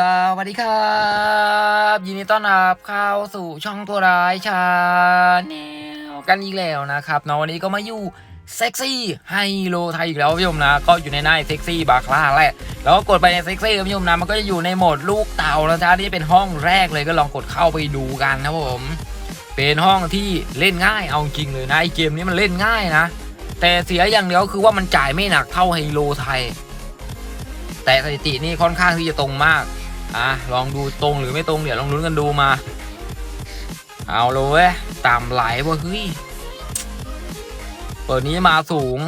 สวัสดีครับ ยินดีต้อนรับเข้าสู่ช่องตัวร้ายชาแนลกันอีกแล้วนะครับเนาะวันนี้ก็มาอยู่เซ็กซี่ไฮโลไทยอีกแล้วพี่ชมนะ ก็อยู่ในหน้าเซ็กซี่บาคลาแหละ แล้วก็กดไปในเซ็กซี่พี่ชมนะ มันก็จะอยู่ในโหมดลูกเต่าแล้วจ้าที่เป็นห้องแรกเลยก็ลองกดเข้าไปดูกันนะผม เป็นห้องที่เล่นง่ายเอาจริงเลยนะไอเกมนี้มันเล่นง่ายนะ แต่เสียอย่างเดียวคือว่ามันจ่ายไม่หนักเท่าไฮโลไทยแต่สถิตินี่ค่อนข้างที่จะตรงมาก อะลองดูตรงหรือไม่ตรงเดี๋ยวลองลุ้นกันดูมา เอาเลยเว้ยต่ำไหลว่เฮ้ยเปิดนี้มาสูง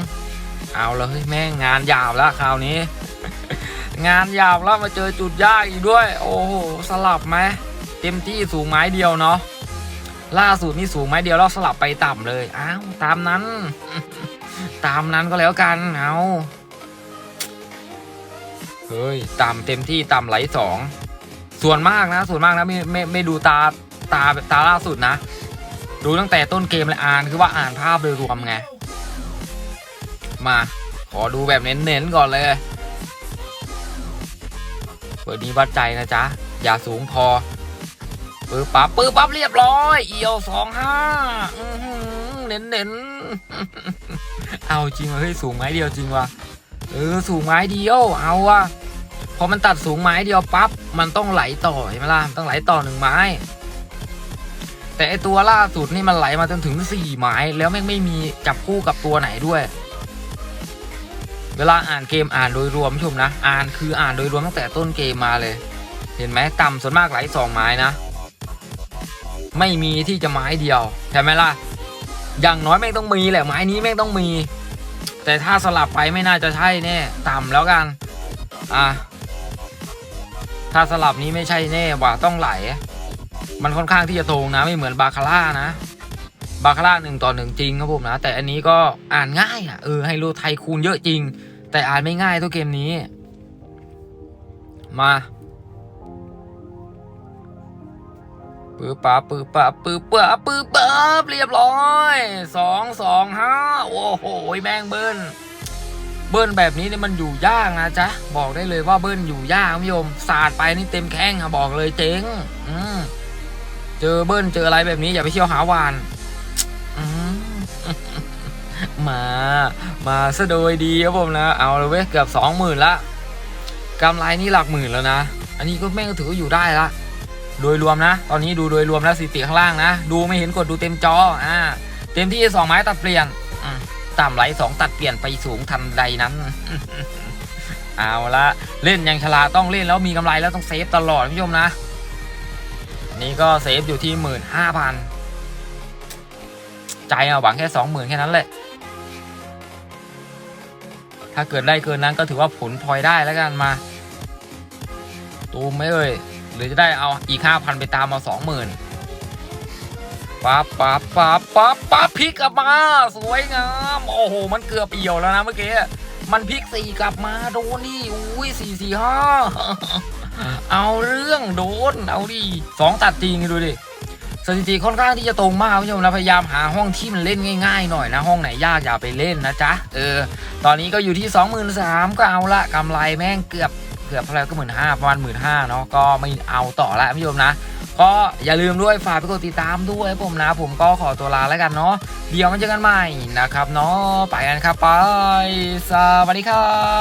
เอาเลยแม่งงานยาวแล้วคราวนี้ งานยาวแล้วมาเจอจุดยากอีกด้วย โอ้โหสลับไหมเต็มที่สูงไม้เดียวเนาะล่าสุดนี่สูงไม้เดียวแล้วสลับไปต่ำเลย อ้าว ตามนั้น ตามนั้นก็แล้วกัน เอา เฮ้ยต่ำเต็มที่ต่ำไหลสองส่วนมากนะ ส่วนมากนะไม่ไม่ไม่ดูตาตาตาล่าสุดนะ ดูตั้งแต่ต้นเกมเลยอ่านคือว่าอ่านภาพโดยรวมไง มาขอดูแบบเน้นๆก่อนเลยเปิดนี้วัดใจนะจ๊ะ อย่าสูงพอปื๊บปั๊บปื๊บปั๊บเรียบร้อย เอียวสองห้าเน้นเน้นๆเอาจริงวะเฮ้ยสูงไม้เดียวจริงวะเออสูงไม้เดียว เอาว่ะ พอมันตัดสูงไม้เดียวปั๊บมันต้องไหลต่อใช่ไหมล่ะต้องไหลต่อหนึ่งไม้ แต่ไอตัวล่าสุดนี่มันไหลมาจนถึงสี่ไม้แล้วแม่งไม่มีจับคู่กับตัวไหนด้วย เวลาอ่านเกมอ่านโดยรวมผู้ชมนะ อ่านคืออ่านโดยรวมตั้งแต่ต้นเกมมาเลย เห็นไหมต่ำส่วนมากไหลสองไม้นะ ไม่มีที่จะไม้เดียวใช่ไหมล่ะอย่างน้อยแม่งต้องมีแหละไม้นี้แม่งต้องมี แต่ถ้าสลับไปไม่น่าจะใช่แน่ต่ำแล้วกัน อะ ถ้าสลับนี้ไม่ใช่แน่ว่าต้องไหล มันค่อนข้างที่จะตรงนะไม่เหมือนบาคาร่านะ บาคาร่าหนึ่งต่อหนึ่งจริงครับผมนะ แต่อันนี้ก็อ่านง่ายอะเออไฮโลไทยคูณเยอะจริง แต่อ่านไม่ง่ายตัวเกมนี้ มาปื๊บปั๊บปื๊บปั๊บปื๊บปั๊บปื๊บปั๊บเรียบร้อยสองสองห้าโอ้โหแม่งเบิ้ล เบิ้ลแบบนี้เนี่ยมันอยู่ยากนะจ๊ะ บอกได้เลยว่าเบิ้ลอยู่ยากคุณผู้ชมสาดไปนี่เต็มแข้งอะบอกเลยเจ๊งอืเจอเบิ้ลเจออะไรแบบนี้อย่าไปเที่ยวหาวานมา มาซะโดยดีครับผมนะ เอาเลยเว้ยเกือบสองหมื่นละกำไรนี่หลักหมื่นแล้วนะ อันนี้ก็แม่งก็ถืออยู่ได้ละ โดยรวมนะ ตอนนี้ดูโดยรวมแล้วสถิติข้างล่างนะ ดูไม่เห็นกดดูเต็มจอ อ่า เต็มที่สองไม้ตัดเปลี่ยน ต่ำไหลสองตัดเปลี่ยนไปสูงทันใดนั้น เอาละเล่นย่างฉลาดต้องเล่นแล้วมีกำไรแล้วต้องเซฟตลอดคุณผู้ชมนะนนี้ก็เซฟอยู่ที่หมื่นห้าพันใจเอะหวังแค่สองหมื่นแค่นั้นแหละถ้าเกิดได้เกินนั้นก็ถือว่าผลพลอยได้แล้วกันมา ตูมไหมเอ่ยหรือจะได้เอาอีกห้าพันไปตามมาสองหมื่น ปั๊บปั๊บปั๊บปั๊บปั๊บพลิกกลับมา สวยงาม โอ้โห มันเกือบเอี่ยวแล้วนะเมื่อกี้ มันพลิกสี่กลับมาโดนดิอุ้ยสี่สี่ห้าเอาเรื่องโดน เอาดิสองตัดจริงดูดิสถิติค่อนข้างที่จะตรงมากคุณผู้ชมนะพยายามหาห้องที่มันเล่นง่ายๆหน่อยนะ ห้องไหนยากอย่าไปเล่นนะจ๊ะเออ ตอนนี้ก็อยู่ที่ 23,000ก็เอาละกำไรแม่งเกือบเกือบเท่าไหร่ก็หมื่นห้าประมาณหมื่นห้าเนาะก็ไม่เอาต่อละคุณผู้ชมนะ ก็อย่าลืมด้วยฝากไปกดติดตามด้วยผมนะ ผมก็ขอตัวลาแล้วกันเนาะเดี๋ยวมาเจอกันใหม่นะครับเนาะไปกันครับไปสวัสดีครับ